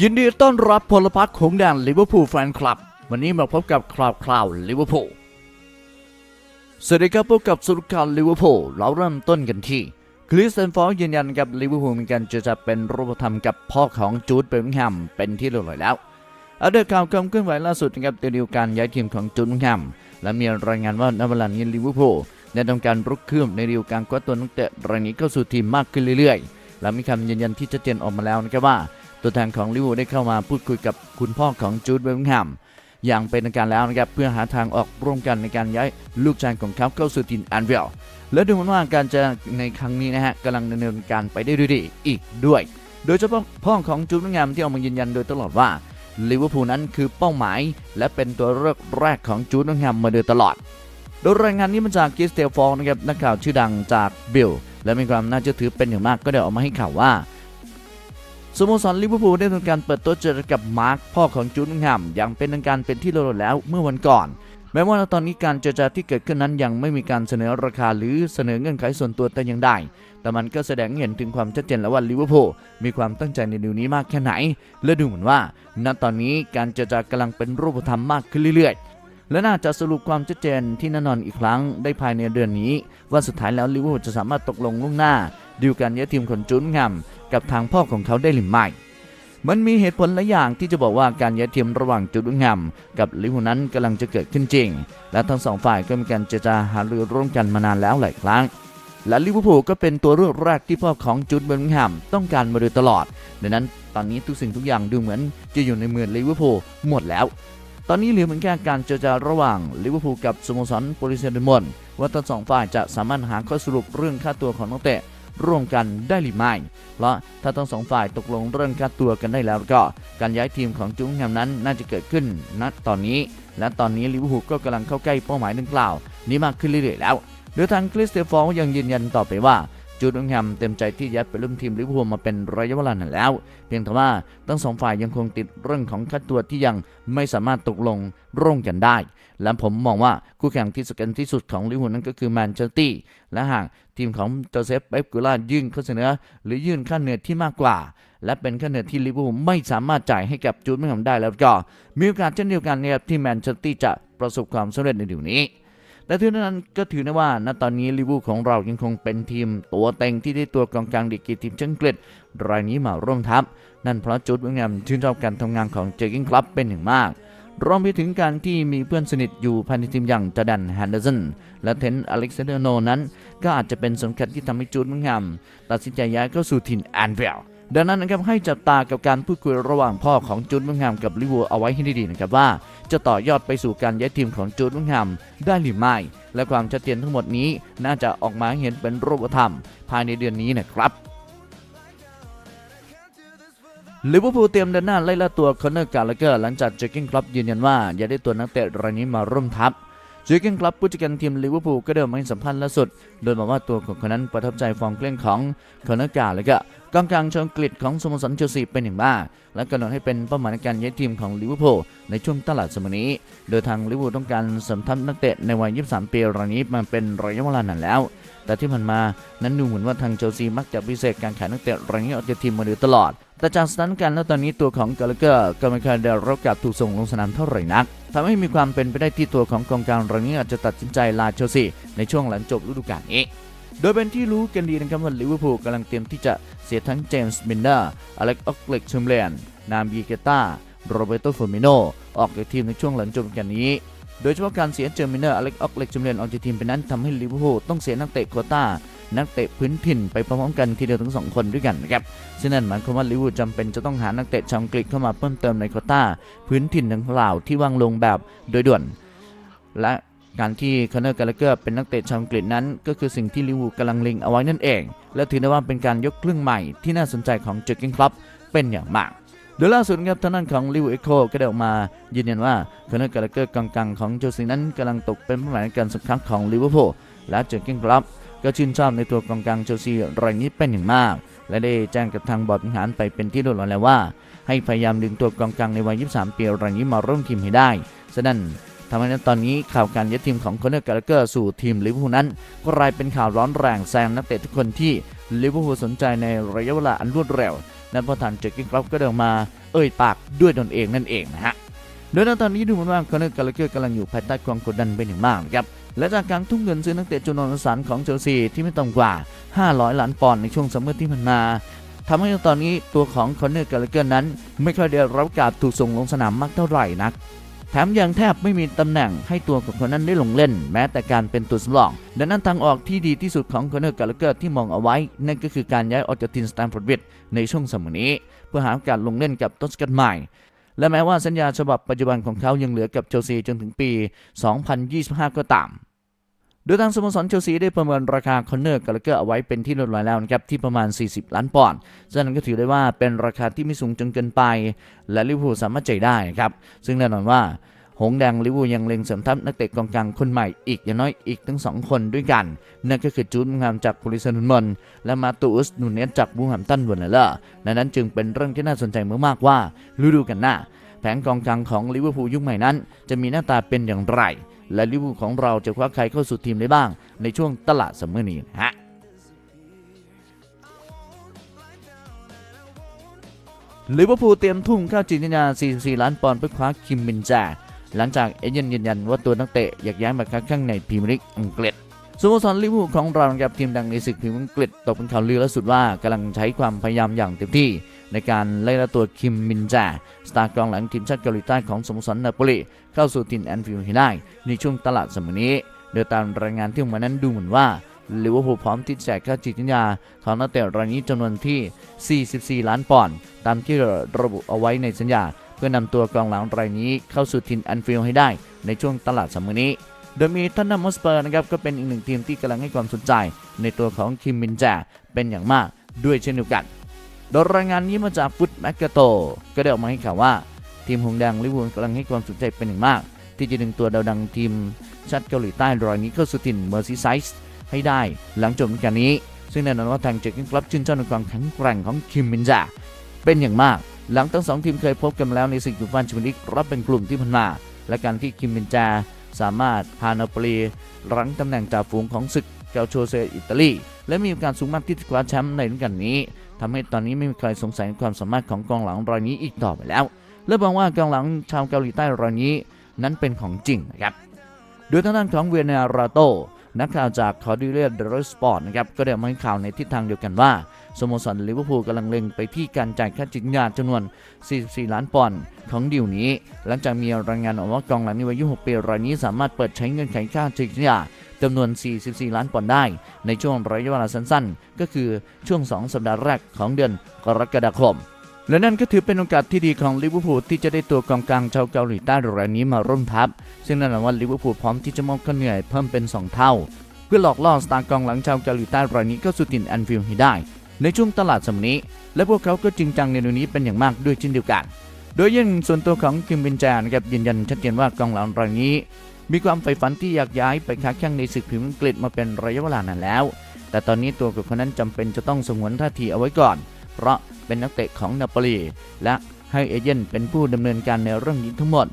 ยินดีต้อนรับพลพรรคของแดนลิเวอร์พูลแฟนคลับ วันนี้มาพบกับคราวคราวลิเวอร์พูลสวัสดีครับพบกับสุรการลิเวอร์พูลเราเริ่มต้นกันที่คริสเตนฟอร์ยืนยันกับลิเวอร์พูลมีการเจรจาเป็นรูปธรรมกับพ่อของจูดเบลลิงแฮมเป็นที่เรียบร้อยแล้วเอาเดอข่าวความเคลื่อนไหวล่าสุดนะครับเดียวการย้ายทีมของจูดเบลแฮมและมีรายงานว่าในเวลนี้ลิเวอร์พูลได้ทำการรุกคืบในเดียวการคว้าตัวนักเตะรายนี้เข้าสู่ทีมมากขึ้นเรื่อยๆ และมีคำยืนยันที่ชัดเจนออกมาแล้วนะครับว่า ตัวแทนของลิเวอร์พูลได้เข้ามาพูดคุยกับคุณพ่อของจูดเบลลิงแฮมอย่างเป็นทางการแล้วนะครับเพื่อหาทางออกร่วมกันในการย้ายลูกชายของเขาเข้าสู่ทีมแอนเวลและดูเหมือนว่าการจะในครั้งนี้นะฮะกำลังดำเนินการไปได้ดีอีกด้วย โดยเฉพาะพ่อของจูดเบลลิงแฮมที่ออกมายืนยันโดยตลอดว่าลิเวอร์พูลนั้นคือเป้าหมาย และเป็นตัวเลือกแรกของจูดเบลลิงแฮมมาโดยตลอดโดยรายงานนี้มาจากกิสเตลฟองนะครับนักข่าวชื่อดังจากบิลและมีความน่าเชื่อถือเป็นอย่างมากก็ได้ออกมาให้ข่าวว่า สโมสรลิเวอร์พูลได้ทำการเปิดต๊ะเจรจากับมาร์คพ่อของจูดนิงแฮมอย่างเป็นทางการเป็นที่รู้แล้วเมื่อวันก่อน แม้ว่าตอนนี้การเจรจาที่เกิดขึ้นนั้นยังไม่มีการเสนอราคาหรือเสนอเงื่อนไขส่วนตัวแต่อย่างใดแต่มันก็แสดงเห็นถึงความชัดเจนแล้วว่าลิเวอร์พูลมีความตั้งใจในดีลนี้มากแค่ไหน และดูเหมือนว่า ณตอนนี้การเจรจากำลังเป็นรูปธรรมมากขึ้นเรื่อยๆ และน่าจะสรุปความชัดเจนที่แน่นอนอีกครั้งได้ภายในเดือนนี้ ว่าสุดท้ายแล้วลิเวอร์พูลจะสามารถตกลงล่วงหน้าดีลการย้ายทีมของจูนแฮม กับทางพ่อของเขาได้หรือไม่มันมีเหตุผลหลายอย่างที่จะบอกว่าการย้ายทียมระหว่างจูดแฮมกับลิวูนั้นกำลังจะเกิดขึ้นจริง และทั้งสองฝ่ายก็มีการเจรจาหารือร่วมกันมานานแล้วหลายครั้ง และลิเวอร์พูลก็เป็นตัวเลือกแรกที่พ่อของจูดเบลลิงแฮมต้องการมาโดยตลอด ดังนั้นตอนนี้ทุกสิ่งทุกอย่างดูเหมือนจะอยู่ในมือลิเวอร์พูลหมดแล้ว ตอนนี้เหลือเพียงแค่การเจรจาระหว่างลิเวอร์พูลกับสโมสรโปลิเซียเดมอนว่าทั้งสองฝ่ายจะสามารถหาข้อสรุปเรื่องค่าตัวของนักเตะ ร่วมกันได้หรือไม่ เพราะถ้าทั้งสองฝ่ายตกลงเรื่องค่าตัวกันได้แล้วก็ การย้ายทีมของจุงแฮมนั้นน่าจะเกิดขึ้นณตอนนี้ และตอนนี้ลิเวอร์พูลก็กำลังเข้าใกล้เป้าหมายดังกล่าว นี้มากขึ้นเรื่อยๆแล้วโดยทางคริสเตฟอร์ยังยืนยันต่อไปว่า จูดงแฮมเต็มใจที่ย้ายไปร่วมทีมลิเวอร์พูลมาเป็นระยะเวลานานแล้ว เพียงแต่ว่าทั้งสองฝ่ายยังคงติดเรื่องของค่าตัวที่ยังไม่สามารถตกลงร่วมกันได้ และผมมองว่าคู่แข่งที่สำคัญที่สุดของลิเวอร์พูลนั้นก็คือแมนเชสเตอร์และหากทีมของโจเซฟเป๊ปกูล่ายื่นข้อเสนอ หรือยื่นค่าเหนื่อยที่มากกว่า และเป็นค่าเหนื่อยที่ลิเวอร์พูลไม่สามารถจ่ายให้กับจูดไม่ทำได้แล้วก็มีโอกาสเช่นเดียวกันนะครับที่แมนเชสเตอร์จะประสบความสำเร็จในเดี๋ยวนี้ แต่ถึงนั้นก็ถือได้ว่า ณตอนนี้ลิเวอร์พูลของเรายังคงเป็นทีม ตัวเต็งที่ได้ตัวกองกลางดีกรีทีมชาติอังกฤษรายนี้มาร่วมทัพ นั่นเพราะจุดเวงแฮมชื่นชอบการทำงานของเจอร์กิงคลับเป็นอย่างมากรวมไปถึงการที่มีเพื่อนสนิทอยู่ภายในทีมอย่างจาดันแฮนเดอร์สันและเทนอเล็กซานเดอร์โนนั้น ก็อาจจะเป็นสำคัญที่ทำให้จูดเวงแฮมตัดสินใจย้ายเข้าสู่ทีมแอนเวล ดังนั้นนะครับให้จับตากับการพูดคุยระหว่างพ่อของจูดเวงแฮมกับลิเวอร์เอาไว้ให้ดีๆนะครับว่า จะต่อยอดไปสู่การย้ายทีมของจูดเวงแฮมได้หรือไม่ และความชัดเจนทั้งหมดนี้น่าจะออกมาเห็นเป็นรูปธรรม ภายในเดือนนี้นะครับลิเวอร์พูลเตรียมเดินหน้าไล่ล่าตัวคอนเนอร์กาลาเกอร์หลังจากเจอร์กิงคลับยืนยันว่าอย่าได้ตัวนักเตะรายนี้มาร่วมทัพเจอร์กิงคลับผู้จัดการทีมลิเวอร์พูลก็เดินมาให้สัมภาษณ์ล่าสุด โดยบอกว่าตัวของคนนั้นประทับใจฟอร์มเครื่องของคอนเนอร์กาลาเกอร์ กองกลางชาวอังกฤษของสโมสรเชลซีเป็นอย่างมาก และกำหนดให้เป็นเป้าหมายในการย้ายทีมของลิเวอร์พูลในช่วงตลาดสมัยนี้ โดยทางลิเวอร์พูลต้องการสมทัพนักเตะในวัย 23 ปีรายนี้มาเป็นระยะเวลานานแล้ว แต่ที่ผ่านมานั้นดูเหมือนว่าทางเชลซีมักจะพิเศษการขายนักเตะรายนี้ออกจากทีมมาโดยตลอดแต่จากสถานการณ์แล้วตอนนี้ตัวของกาลเกอร์ก็ไม่เคยได้รับกาสถูกส่งลงสนามเท่าไหร่นักทำให้มีความเป็นไปได้ที่ตัวของกองกลางรายนี้อาจจะตัดสินใจลาเชลซีในช่วงหลังจบฤดูกาลนี้ โดยเป็นที่รู้กันดีนะครับว่าลิเวอร์พูลกำลังเตรียมที่จะเสียทั้งเจมส์มินเดอร์อเล็กออกเล็กชูมเลนนามบีเกต้าโรเบโตฟอร์มิโนออกจากทีมในช่วงหลังจบกาลนี้โดยเฉพาะการเสียเจอร์มินเนอร์อเล็กออกเล็กชูมเลนออกจากทีมไปนั้นทำให้ลิเวอร์พูลต้องเสียนักเตะโคต้า นักเตะพื้นถิ่นไปพร้อมๆกันทีเดียวทั้งสองคนด้วยกันนะครับซึ่งนั่นหมายความว่าลิเวอร์พูลจำเป็นจะต้องหานักเตะชาวอังกฤษเข้ามาเพิ่มเติมในโคต้า พื้นถิ่นดังกล่าวที่ว่างลงแบบโดยด่วน และ การที่คอนเนอร์กาลเกอร์เป็นนักเตะชาวอังกฤษนั้น ก็คือสิ่งที่ลิเวอร์พูลกำลังเล็งเอาไว้นั่นเอง และถือได้ว่าเป็นการยกเครื่องใหม่ที่น่าสนใจของเจอร์กิงคลับเป็นอย่างมากโดยล่าสุดครับทางด้านของลิวอร์เอโคก็ได้ออกมา ยืนยันว่าคอนเนอร์กาลเกอร์กลางๆของเชลซีนั้นกำลังตกเป็นเป้าหมายในการสัครั้งของลิเวอร์พูลและเจอร์กิงคลับก็ชื่นชอบในตัวกองกลางเชลซีรายนี้เป็นอย่างมาก และได้แจ้งกับทางบอร์ดบริหารไปเป็นที่รียบร้แล้วว่า ให้พยายามดึงตัวกองกลางในวัย 23 ปีรายนี้มาร่วมทีมให้ได้ฉะนั้น ทำให้ตอนนี้ข่าวการย้ายทีมของคอนเนอร์กาลเกอร์สู่ทีมลิเวอร์พูลนั้นก็กลายเป็นข่าวร้อนแรงแซงนักเตะทุกคนที่ลิเวอร์พูลสนใจในระยะเวลาอันรวดเร็ว นั่นพราะทางเจอร์กินครอปก็เดินมาเอ่ยปากด้วยตนเองนั่นเองนะฮะโดยณตอนนี้ดูเหมือนว่าคอนเนอร์กาลเกอร์กำลังอยู่ภายใต้ความกดดันเป็นอย่างมากนะครับและจากการทุ่มเงินซื้อนักเตะจำนวนมหาศาลของเชลซีที่ไม่ต่ำกว่า 500 ล้านปอนด์ในช่วงซัมเมอร์ที่ผ่านมาทำให้ตอนนี้ตัวของคอนเนอร์กาลเกอร์นั้น ไม่ค่อยได้รับการถูกส่งลงสนามมากเท่าไหร่นัก แถมยังแทบไม่มีตำแหน่งให้ตัวของคนนั้นได้ลงเล่น แม้แต่การเป็นตัวสำรอง ดังนั้นทางออกที่ดีที่สุดของคอนเนอร์กาลเกอร์ที่มองเอาไว้ นั่นก็คือการย้ายออกจากทีมสแตมฟอร์ดวิดในช่วงสมัยนี้ เพื่อหาโอกาสลงเล่นกับต้นสกัดใหม่และแม้ว่าสัญญาฉบับปัจจุบันของเขายังเหลือกับเชลซีจนถึงปี 2025 ก็ตาม โดยทางสโมสรเชลซีได้ประเมินราคาคอนเนอร์กาลเกอร์เอาไว้เป็นที่เรียบร้อยแล้วนะครับที่ประมาณ 40 ล้านปอนด์ซึ่นั่นก็ถือได้ว่าเป็นราคาที่ไม่สูงจนเกินไป และลิเวอร์พูลสามารถจ่ายได้ครับซึ่งแน่นอนว่าหงแดงลิเวอร์พูลยังเล็งเสริมทัพนักเตะกองกลางคนใหม่อีกอย่างน้อยอีกทั้งสองคนด้วยกัน นั่นก็คือจูดงามจากบริษัทนุนมอนและมาตูอุสนูเนสจากบูฮัมตันวันเลอร์ดังนั้นจึงเป็นเรื่องที่น่าสนใจมากๆว่าฤดูกันหน้าแผงกองกลางของลิเวอร์พูลยุคใหม่นั้น จะมีหน้าตาเป็นอย่างไร และลิเวอร์พูลของเราจะคว้าใครเข้าสู่ทีมได้บ้าง ในช่วงตลาดซัมเมอร์นี้นฮะลิเวอร์พูลเตรียมทุ่มค่าจิตญา44 ล้านปอนด์เพื่อคว้าคิมมินจาหลังจากเอเย่นยืนยันว่าตัวนักเตะอยากย้ายมาค้าแข้างในพรีเมียร์ลีกอังกฤษสโมสรลิเวอร์พูลของเรานะครับทีมดังในศึกพรีเมียร์ลีกอังกฤษตกเป็นข่าวลือล่าสุดว่ากำลังใช้ความพยายามอย่างเต็มที่ในการไล่ล่าตัวคิมมินจาสตาร์กองหลังทีมชาติเกาหลีใต้ของสโมสรนาโปลี เข้าสู่ทีมแอนฟิลด์ให้ได้ในช่วงตลาดสมัยนี้ โดยตามรายงานที่ออกมานั้นดูเหมือนว่าลิเวอร์พูลพร้อมที่จะแจกค่าจิตวิญญาของนักเตะรายนี้จำนวนที่ 44 ล้านปอนด์ตามที่ระบุเอาไว้ในสัญญา เพื่อนำตัวกองหลังรายนี้เข้าสู่ทีมแอนฟิลด์ให้ได้ในช่วงตลาดสมัยนี้ โดยมีทันนัมมอสเปอร์นะครับก็เป็นอีกหนึ่งทีมที่กำลังให้ความสนใจ ในตัวของคิมมินแจเป็นอย่างมากด้วยเช่นเดียวกัน โดยรายงานนี้มาจากฟุตแมกกาโต ก็ได้ออกมาให้ข่าวว่า ทีมหงส์แดงลิเวอร์พูลกำลังให้ความสนใจเป็นอย่างมาก ที่จะดึงตัวดาวดังทีมชาติเกาหลีใต้รายนี้เข้าสู่ถิ่นเมอร์ซีไซส์ให้ได้หลังจบฤดูกาลนี้ ซึ่งแน่นอนว่าทางเจคกินคลับชื่นชอบในความแข็งแกร่งของคิมมินจาเป็นอย่างมาก หลังทั้งสองทีมเคยพบกันแล้วในศึกยูฟ่าแชมเปี้ยนลีกรับเป็นกลุ่มที่ผ่านมาและการที่คิมมินจาสามารถพานาปลีรั้งตำแหน่งจ่าฝูงของศึกเกาโชเซอิตาลีและมีโอกาสสูงมากที่จะคว้าแชมป์ในฤดูกาลนี้ทำให้ตอนนี้ไม่มีใครสงสัยในความสามารถของกองหลังรายนี้อีกต่อไปแล้ว และบอกว่ากองหลังชาวเกาหลีใต้รายนี้ นั้นเป็นของจริงนะครับโดยทางด้านของเวียนาราโตนักข่าวจากคอร์ดิเลียเดอร์สปอร์ตนะครับก็ได้มาให้ข่าวในทิศทางเดียวกันว่าสโมสรลิเวอร์พูลกำลังเล็งไปที่การจ่ายค่าจิตญาจำนวน 44 ล้านปอนด์ของดีลนี้ หลังจากมีรายงานออกว่ากองหลังในวัย6ปีรายนี้สามารถเปิดใช้เงินไขค่าจิตวิญญาจำนวน 44 ล้านปอนด์ได้ ในช่วงระยะเวลาสั้นๆ ก็คือช่วง 2 สัปดาห์แรกของเดือนกรกฎาคม และนั่นก็ถือเป็นโอกาสที่ดีของลิเวอร์พูลที่จะได้ตัวกองกลางชาวเกาหลีใต้รายนี้มาร่วมทัพ ซึ่งแน่นอนว่าลิเวอร์พูลพร้อมที่จะมอบค่าเหนื่อยเพิ่มเป็น 2 เท่า เพื่อหลอกล่อสตาร์กองหลังชาวเกาหลีใต้รายนี้เข้าสู่ถิ่นแอนฟิลด์ให้ได้ ในช่วงตลาดสมนี้ และพวกเขาก็จริงจังในเรื่องนี้เป็นอย่างมากด้วยเช่นเดียวกัน โดยยิ่งส่วนตัวของคิมบินจานะครับยืนยันชัดเจนว่ากองหลังรายนี้ มีความใฝ่ฝันที่อยากย้ายไปค้าแข่งในศึกพรีเมียร์อังกฤษมาเป็นระยะเวลานานแล้ว แต่ตอนนี้ตัวของเขานั้นจำเป็นจะต้องสงวนท่าทีเอาไว้ก่อนเพราะเป็นนักเตะของนาโปลีและให้เอเย่นเป็นผู้ดำเนินการในเรื่องนี้ทั้งหมด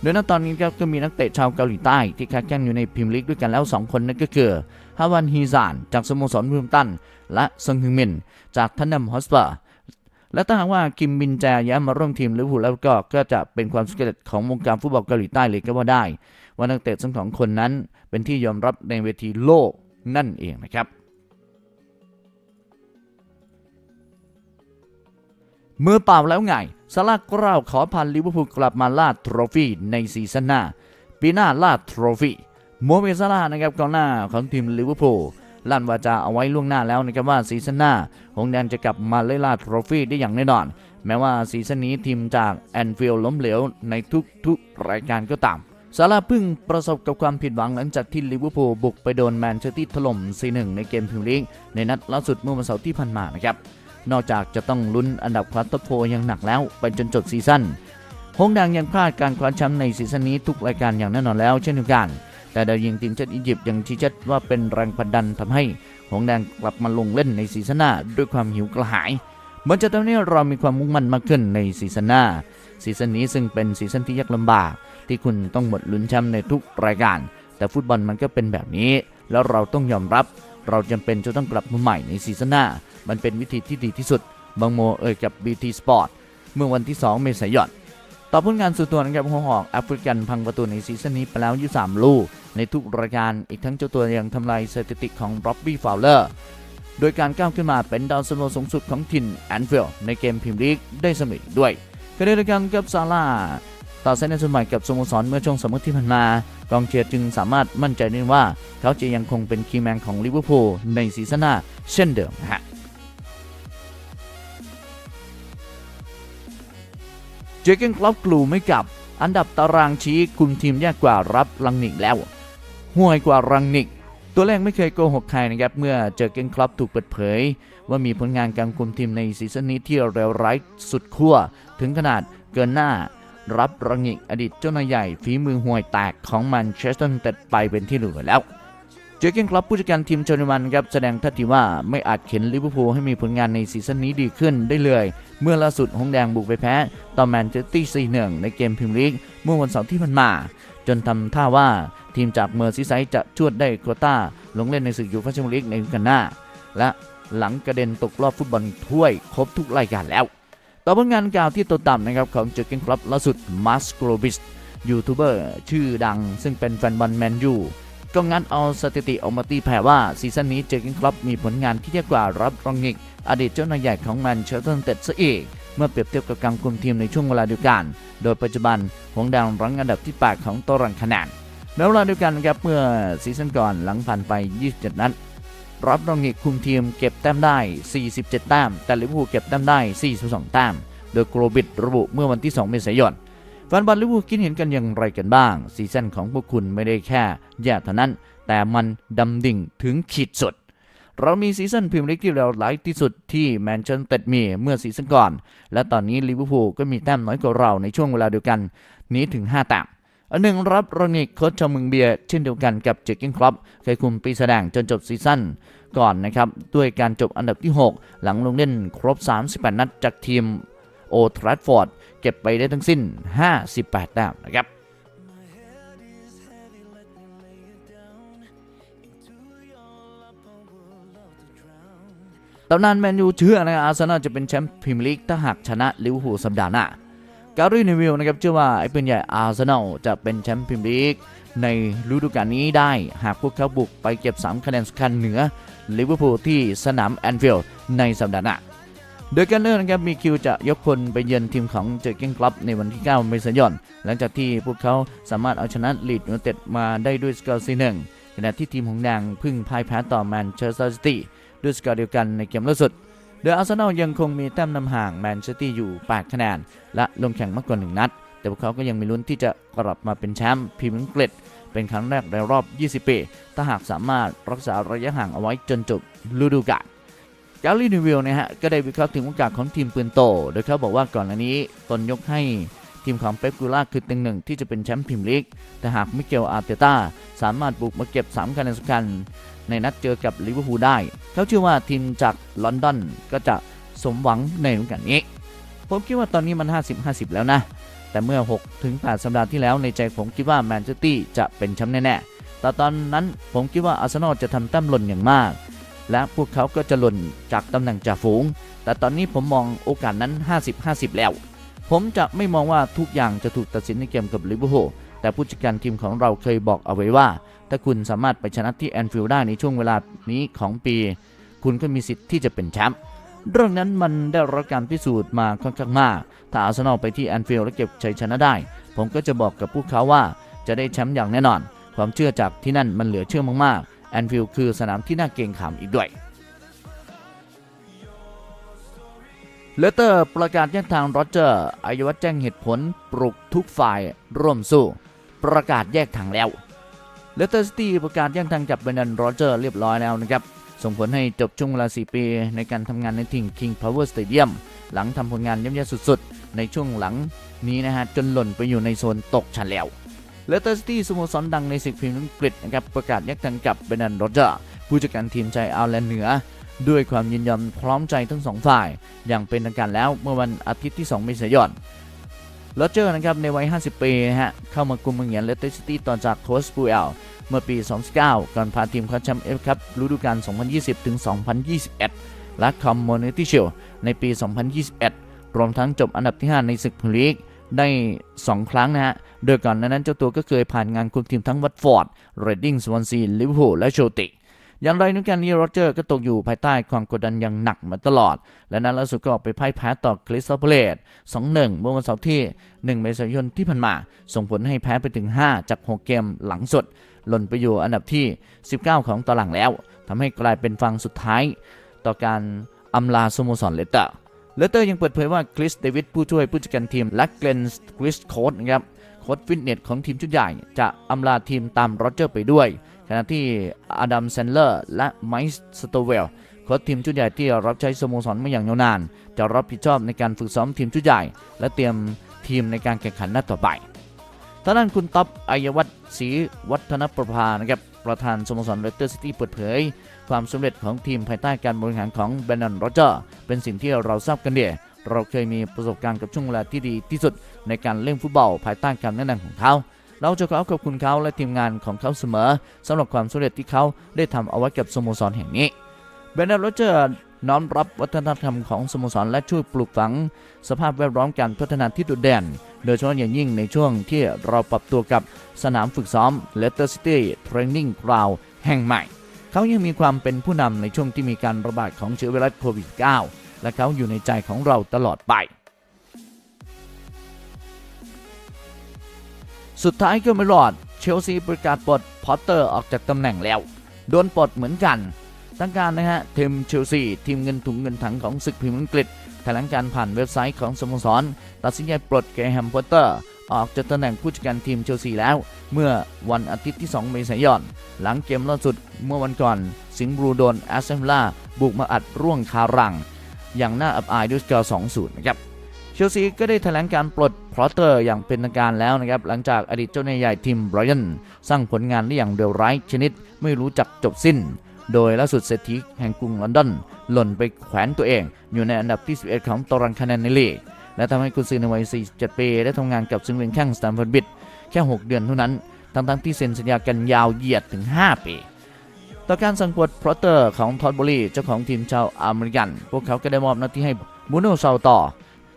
โดยณตอนนี้ก็มีนักเตะชาวเกาหลีใต้ที่ค้าแข่งอยู่ในพรีเมียร์ลีกด้วยกันแล้ว 2 คนนั่นก็คือฮาวันฮีซาน จากสโมสรบูมตัน และซึงฮึงมิน จากทันนัมฮอสเปอร์และถ้าหากว่าคิมบินแจย้ายมาร่วมทีมลิเวอร์พูลแล้วก็ก็จะเป็นความสำเร็จของวงการฟุตบอลเกาหลีใต้เลยก็ว่าได้ ว่านักเตะทั้งสองคนนั้นเป็นที่ยอมรับในเวทีโลกนั่นเองนะครับ มือเปล่าแล้วไงซาลากล่าวขอพันลิเวอร์พูลกลับมาล่าทรฟี่ในซีซั่นหน้า ปีหน้าล่าทรฟี่โมเมซาลานะครับกองหน้าของทีมลิเวอร์พูลลั่นวาจาเอาไว้ล่วงหน้าแล้วนะครับว่าซีซั่นหน้าหงแดงจะกลับมาไล่ล่าทรฟี่ได้อย่างแน่นอน แม้ว่าซีซั่นนี้ทีมจากแอนฟิลด์ล้มเหลวในทุกๆรายการก็ตามซาร่าเพิ่งประสบกับความผิดหวังหลังจากที่ลิเวอร์พูลบุกไปโดนแมนเชสเตอร์ถล่ม 4-1 ในเกมพรีเมียร์ลีกในนัดล่าสุดเมื่อวันเสาร์ที่ผ่านมานะครับ นอกจากจะต้องลุ้นอันดับคว้าท็อปโฟร์อยังหนักแล้วไปจนจบซีซั่นหงส์แดงยังพลาดการคว้าแชมป์ในซีซั่นนี้ทุกรายการอย่างแน่นอนแล้วเช่นเดียวกัน แต่ดาวยิงทีมชาติอียิปต์ยังชี้ชัดว่าเป็นแรงผลักดันทำให้หงแดงกลับมาลงเล่นในซีซั่นหน้าด้วยความหิวกระหายเหมือนจะทำให้เรามีความมุ่งมั่นมากขึ้นในซีซั่นหน้าซีซั่นนี้ซึ่งเป็นซีซั่นที่ยากลำบาก ที่คุณต้องหมดลุ้นแชมป์ในทุกรายการ แต่ฟุตบอลมันก็เป็นแบบนี้ แล้วเราต้องยอมรับ เราจำเป็นจะต้องกลับมาใหม่ในซีซั่นหน้า มันเป็นวิธีที่ดีที่สุดบางโมเอ่ยกับ BT Sport เมื่อวันที่ 2 เมษายนต่อผลงานส่วนตัวนะครับหัวหอกแอฟริกันพังประตูในซีซั่นนี้ไปแล้ว 23 ลูก ในทุกรายการอีกทั้งเจ้าตัวยังทำลายสถิติของร็อบบี้ฟาวเลอร์โดยการก้าวขึ้นมาเป็นดาวซันโวสูงสุดของทีมแอนฟิลด์ในเกมพรีเมียร์ลีกได้สำเร็จอีกด้วยขณะเดียวกันกับซาร่าต่อเส้นในสมัยกับสโมสรเมื่อช่วงสมมติที่ผ่านมา กองเชียร์จึงสามารถมั่นใจได้ว่า เขาจะยังคงเป็นคีย์แมนของลิเวอร์พูลในซีซั่นหน้าเช่นเดิมฮะ เจเกนคลับกลูไม่กลับ อันดับตารางชี้คุมทีมแย่กว่ารับรังนิกแล้วห่วยกว่ารังนิก ตัวแรกไม่เคยโกหกใครนะครับเมื่อเจอเกนคลับถูกเปิดเผย ว่ามีผลงานการคุมทีมในซีซั่นนี้ที่เลวร้ายสุดขั้วถึงขนาดเกินหน้ารับรังนิกอดีตเจ้านายใหญ่ฝีมือห่วยแตกของแมนเชสเตอร์ไนเต็ดไปเป็นที่เหนึ่งแล้ว เจอเกนคลับผู้จัดการทีมเชอร์มันครับแสดงท่าทีว่าไม่อาจเข็นลิเวอร์พูลให้มีผลงานในซีซั่นนี้ดีขึ้นได้เลย เมื่อล่าสุดหงแดงบุกไปแพ้ต่อแมนเชสเตอร์ซีหนึ่งในเกมพรีเมียร์ลีกเมื่อวันเสาร์ที่ผ่านมา จนทำท่าว่าทีมจากเมอร์ซีไซด์จะชวดได้โคต้า ลงเล่นในศึกยูฟ่าแชมเปี้ยนลีกในฤดูกาลหน้า และหลังกระเด็นตกรอบฟุตบอลถ้วยครบทุกรายการแล้ว ต่อผลงานกล่าวที่ตัวต่ำนะครับของเจอเกนคลับล่าสุดมาสโกรบิสยูทูบเบอร์ชื่อดังซึ่งเป็นแฟนบอลแมนยู ก็งัดเอาสถิติออกมาตีแผ่ว่าซีซั่นนี้เจอร์เกนคลับมีผลงานที่เทียบกว่ารับรองงิกอดีตเจ้านายใหญ่ของแมนเชสเตอร์ยูไนเต็ดซะอีก เมื่อเปรียบเทียบกับการคุมทีมในช่วงเวลาเดียวกัน โดยปัจจุบันหงแดงรั้งอันดับที่ 8 ของตารางคะแนนในเวลาเดียวกันครับเมื่อซีซั่นก่อนหลังผ่านไป 27 นัดรับรองอีกคุมทีมเก็บแต้มได้ 47 แต้ม แต่ลิเวอร์พูลเก็บแต้มได้ 42 แต้ม โดยโกลบิดระบุเมื่อวันที่ 2 เมษายน ฟนบอลลิเวอร์พูลคิดเห็นกันอย่างไรกันบ้าง ซีซั่นของพวกคุณไม่ได้แค่แย่เท่านั้น แต่มันดำดิ่งถึงขีดสุด เรามีซีซั่นพรีเมียร์ลีกที่เลวร้ายที่สุดที่แมนเชสเตอร์มีเมื่อซีซั่นก่อน และตอนนี้ลิเวอร์พูลก็มีแต้มน้อยกว่าเราในช่วงเวลาเดียวกัน นี้ถึง 5 แต้มอันหนึ่งรับรองอีกโค้ชชาวเมืองเบียเช่นเดียวกันกับเจคกินคลับเคยคุมปีแสดงจนจบซีซั่นก่อนนะครับ ด้วยการจบอันดับที่ 6 หลังลงเล่นครบ 38 นัดจากทีม โอทรัฟฟอร์ดเก็บไปได้ทั้งสิ้น 58แต้มนะครับตำนานแมนยูเชื่อนะครับอาร์เซนอลจะเป็นแชมป์พรีเมียร์ลีกถ้าหากชนะลิเวอร์พูลสัปดาห์หน้าการีนิวิลนะครับเชื่อว่าไอ้ปืนใหญ่อาร์เซนอลจะเป็นแชมป์พรีเมียร์ลีกในฤดูกาลนี้ได้หากพวกเขาบุกไปเก็บ 3 คะแนนสำคัญเหนือลิเวอร์พูลที่สนามแอนฟิลด์ในสัปดาห์หน้า โดยการเลือกนะครับมีคิวจะยกพลไปเยือนทีมของเจอเกนคลับในวันที่ 9 เมษายน หลังจากที่พวกเขาสามารถเอาชนะลีดยูไนเต็ดมาได้ด้วยสกอร์ซีหนึ่งขณะที่ทีมของแดงพึ่งพ่ายแพ้ต่อแมนเชสเตอร์ซิตี้ด้วยสกอร์เดียวกันในเกมล่าสุดโดยอาร์เซนอลยังคงมีแต้มนำห่างแมนเชสเตอร์อยู่ 8 คะแนน และลงแข่งมากกว่า 1 นัด แต่พวกเขาก็ยังมีลุ้นที่จะกลับมาเป็นแชมป์พรีเมียร์ลีกอังกฤษเป็นครั้งแรกในรอบ 20 ปี ถ้าหากสามารถรักษาระยะห่างเอาไว้จนจบฤดูกาล กาลีนิวิลนะฮะก็ได้วิเคราะห์ถึงโอกาสของทีมปืนโต โดยเขาบอกว่าก่อนอันนี้ตนยกให้ทีมของเป๊ปกูล่าคือต็งหนึ่งที่จะเป็นแชมป์พรีเมียร์ลีก แต่หากมิเกลอาร์เตต้าสามารถบุกมาเก็บ3คะแนนสำคัญ ในนัดเจอกับลิเวอร์พูลได้ เขาเชื่อว่าทีมจากลอนดอนก็จะสมหวังในฤดูกาลนี้ ผมคิดว่าตอนนี้มัน 50-50 แล้วนะ แต่เมื่อ6ถึง8สัปดาห์ที่แล้วในใจผมคิดว่าแมนเชสเตอร์จะเป็นแชมป์แน่ๆแต่ตอนนั้นผมคิดว่าอาร์เซนอลจะทำแต้มหล่นอย่างมาก และพวกเขาก็จะหล่นจากตำแหน่งจ่าฝูง แต่ตอนนี้ผมมองโอกาสนั้น 50-50 แล้ว ผมจะไม่มองว่าทุกอย่างจะถูกตัดสินในเกมกับลิเวอร์พูลแต่ผู้จัดการทีมของเราเคยบอกเอาไว้ว่า ถ้าคุณสามารถไปชนะที่แอนฟิลด์ได้ในช่วงเวลานี้ของปี คุณก็มีสิทธิ์ที่จะเป็นแชมป์เรื่องนั้นมันได้รับการพิสูจน์มาค่อนข้างมาก ถ้าอาร์เซนอลไปที่แอนฟิลด์และเก็บชัยชนะได้ ผมก็จะบอกกับพวกเขาว่าจะได้แชมป์อย่างแน่นอน ความเชื่อจากที่นั่นมันเหลือเชื่อมากๆ แอนฟิลด์คือสนามที่น่าเกรงขามอีกด้วยเลเตอร์ประกาศแยกทางโรเจอร์อายวัตแจ้งเหตุผลปลุกทุกฝ่ายร่วมสู้ ประกาศแยกทางแล้วเลสเตอร์ซิตี้ประกาศแยกทางกับเบรนดันโรเจอร์เรียบร้อยแล้วนะครับ ส่งผลให้จบช่วงเวลา 4 ปี ในการทำงานในทีม King Power Stadium หลังทำผลงานย่ำแย่สุดๆ ในช่วงหลังนี้นะฮะ จนหล่นไปอยู่ในโซนตกชั้นแล้ว เลสเตอร์ซิตี้สโมสรดังในศึกพรีเมียร์อังกฤษนะครับประกาศแยกทางกับเบนันโรเจอร์ผู้จัดการทีมชายอาร์แลนด์เหนือ ด้วยความยินยอมพร้อมใจทั้งสองฝ่าย อย่างเป็นทางการแล้วเมื่อวันอาทิตย์ที่ 2 เมษายนโรเจอร์นะครับในวัย 50 ปีนะฮะเข้ามากุมเมือเหงียนเลสเตอร์ซิตี้ต่อจากโค้ชปูเอลเมื่อปี 2009ก่อนพาทีมคว้าแชมป์เอฟครับฤดูกาล 2020 ถึง 2021 และ Community Shield ในปี 2021 รวมทั้งจบอันดับที่ 5 ในศึกพรีเมียร์ลีก ได้ 2 ครั้งนะฮะ โดยก่อนหนานั้นเจ้าตัวก็เคยผ่านงานคุมทีมทั้งวัตฟอร์ด เรดดิ้งสวอนซี ลิเวอร์พูล และโชติอย่างไรนักการนี้โรเจอร์ก็ตกอยู่ภายใต้ความกดดันอย่างหนักมาตลอด และนั้นล่าสุดก็ออกไปพ่ายแพ้ต่อคริสตัลพาเลต2-1 เมื่อวันเสาร์ที่ 1 เมษายนที่ผ่านมา ส่งผลให้แพ้ไปถึง 5 จาก 6 เกมหลังสุด หล่นไปอยู่อันดับที่ 19 ของตารางแล้ว ทำให้กลายเป็นฟังสุดท้าย ต่อการอำลาสโมสรเลสเตอร์ เลเตอร์ยังเปิดเผยว่าคริสเดวิดผู้ช่วยผู้จัดการทีมและเกลนคริสโค้ดนะครับโค้ดฟิตเนสของทีมชุดใหญ่ จะอำลาทีมตามโรเจอร์ไปด้วย ขณะที่อดัมเซนเลอร์และไมค์สโตเวลโค้ชทีมชุดใหญ่ที่รับใช้สโมสรมาอย่างยาวนาน จะรับผิดชอบในการฝึกซ้อมทีมชุดใหญ่ และเตรียมทีมในการแข่งขันนัดต่อไป ทางด้านคุณต๊อบอัยวัฒน์ศรีวัฒนประภานะครับประธานสโมสรเลสเตอร์ซิตี้เปิดเผย ความสำเร็จของทีมภายใต้การบริหารของแบรนดอนโรเจอร์เป็นสิ่งที่เราทราบกันดีเราเคยมีประสบการณ์กับช่วงเวลาที่ดีที่สุดในการเล่นฟุตบอลภายใต้การแนะนำของเขา เราจะขอขอบคุณเขาและทีมงานของเขาเสมอสำหรับความสำเร็จที่เขาได้ทำเอาไว้กับสโมสรแห่งนี้แบรนดอนโรเจอร์ น้อมรับวัฒนธรรมของสโมสรและช่วยปลูกฝัง สภาพแวดล้อมการพัฒนาที่โดดเด่น โดยเฉพาะอย่างยิ่งในช่วงที่เราปรับตัวกับสนามฝึกซ้อม Leicester City Training Ground แห่งใหม่ เขายังมีความเป็นผู้นำในช่วงที่มีการระบาดของเชื้อไวรัสโควิด -19 และเขาอยู่ในใจของเราตลอดไปสุดท้ายก็ไม่รอด เชลซีประกาศปลดพอตเตอร์ออกจากตำแหน่งแล้ว โดนปลดเหมือนกัน ทั้งการนะฮะทีมเชลซีทีมเงินถุงเงินถังของศึกพรีเมียร์อังกฤษแถลงการผ่านเว็บไซต์ของสโมสร ตัดสินใจปลดเกรแฮมพอตเตอร์ ออกจากตำแหน่งผู้จัดการทีมเชลซีแล้ว เมื่อวันอาทิตย์ที่ 2 เมษายน หลังเกมล่าสุดเมื่อวันก่อน สิงห์บลูโดนแอสเซมล่าบุกมาอัดร่วงคารัง อย่างน่าอับอายด้วยสกอร์ 2-0 นะครับเชลซีก็ได้แถลงการปลดพลอตเตอร์อย่างเป็นทางการแล้วนะครับ หลังจากอดีตเจ้าหน้าใหญ่ทีมไบรอันสร้างผลงานได้อย่างเร็วร้ายชนิดไม่รู้จักจบสิ้น โดยล่าสุดเศรษฐีแห่งกรุงลอนดอนหล่นไปแขวนตัวเอง อยู่ในอันดับที่ 11 ของตารางคะแนนในลีกและทำให้กุนซือในวัย 47 ปีได้ทำงานกับซึ่งเป็นแข้งสแตมฟอร์ดบิดแค่ 6 เดือนเท่านั้น ทั้งๆที่เซ็นสัญญากันยาวเหยียดถึง 5 ปี ต่อการสังกวดพลอตเตอร์ของทอดบุรีเจ้าของทีมชาวอเมริกัน พวกเขาก็ได้มอบหน้าที่ให้บูโน่ซาต่อ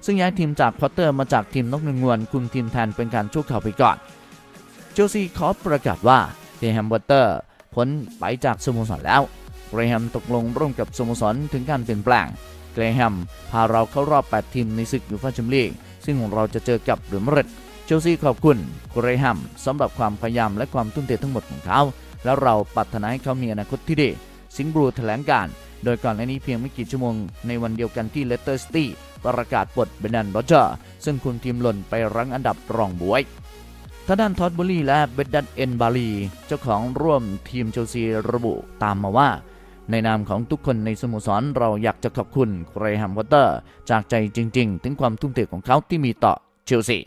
ซึ่งย้ายทีมจากพอตเตอร์มาจากทีมนกเงินงวนคุมทีมแทนเป็นการชั่วคราวไปก่อน เชลซีขอประกาศว่าเกรแฮมบัตเตอร์ พ้นไปจากสโมสรแล้ว เกรแฮมตกลงร่วมกับสโมสรถึงการเปลี่ยนแปลง เกรแฮมพาเราเข้ารอบ 8 ทีมในศึกยูฟ่าแชมเปี้ยนลีกซึ่งเราจะเจอกับหรือมาดริดเชลซีขอบคุณเกรแฮมสำหรับความพยายามและความทุ่มเททั้งหมดของเขา และเราปรารถนาให้เขามีอนาคตที่ดีสิงห์บลูแถลงการโดยก่อนหน้านี้เพียงไม่กี่ชั่วโมงในวันเดียวกันที่เลสเตอร์ซิตี้ประกาศปลดเบนันโรเจอร์ซึ่งคุมทีมหล่นไปรั้งอันดับรองบวย ทางด้านท็อดบุรีและเบดดันเอ็นบาลีเจ้าของร่วมทีมเชลซีระบุตามมาว่า ในนามของทุกคนในสโมสรเราอยากจะขอบคุณเกรแฮมวอเตอร์ จากใจจริง ๆ ถึงความทุ่มเทของเขาที่มีต่อเชลซี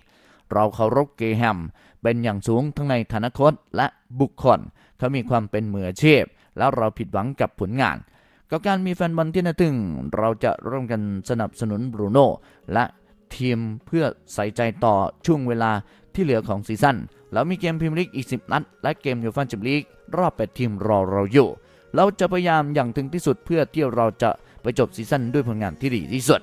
เราเคารพเกรแฮมเป็นอย่างสูงทั้งในฐานะโค้ชและบุคคล เขามีความเป็นมืออาชีพ แล้วเราผิดหวังกับผลงานกับการมีแฟนบอลที่น่าทึ่ง เราจะร่วมกันสนับสนุนบรูโน่และทีมเพื่อใส่ใจต่อช่วงเวลา ที่เหลือของซีซั่นแล้วมีเกมพรีเมียร์ลีกอีก 10 นัด และเกมยูฟ่าแชมเปี้ยนลีกรอบ 8 ทีมรอเราอยู่ เราจะพยายามอย่างถึงที่สุดเพื่อที่เราจะไปจบซีซั่นด้วยผลงานที่ดีที่สุด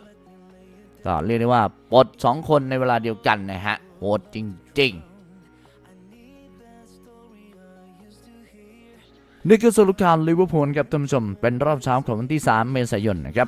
ก็เรียกได้ว่าปลด 2 คนในเวลาเดียวกันนะฮะโหดจริงๆ นี่คือสรุปข่าวลิเวอร์พูลครับท่านผู้ชมเป็นรอบเช้าของวันที่ 3 เมษายนนะครับ